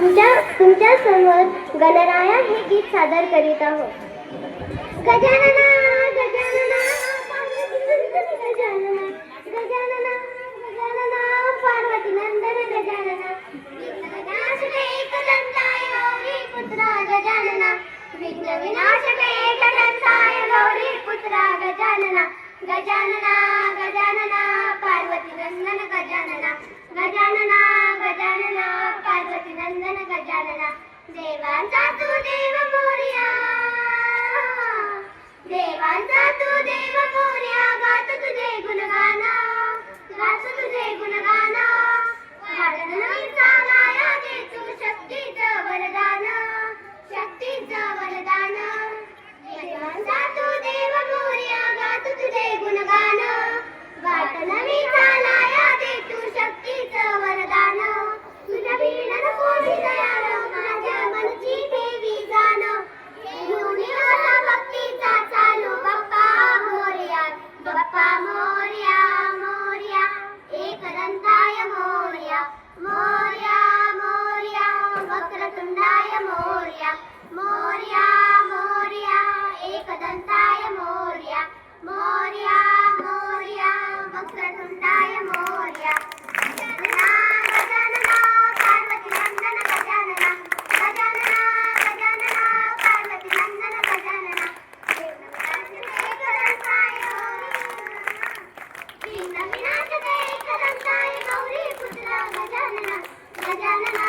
तुमच्या तुमच्यासमोर गणराया हे गीत सादर करीत आहोत. गजानना गजानना गजानना गजानना गजानना गजानना. गजानना. गजानना. पार्वती नंदन गजानना. गजानना देवांचा तू देव Adana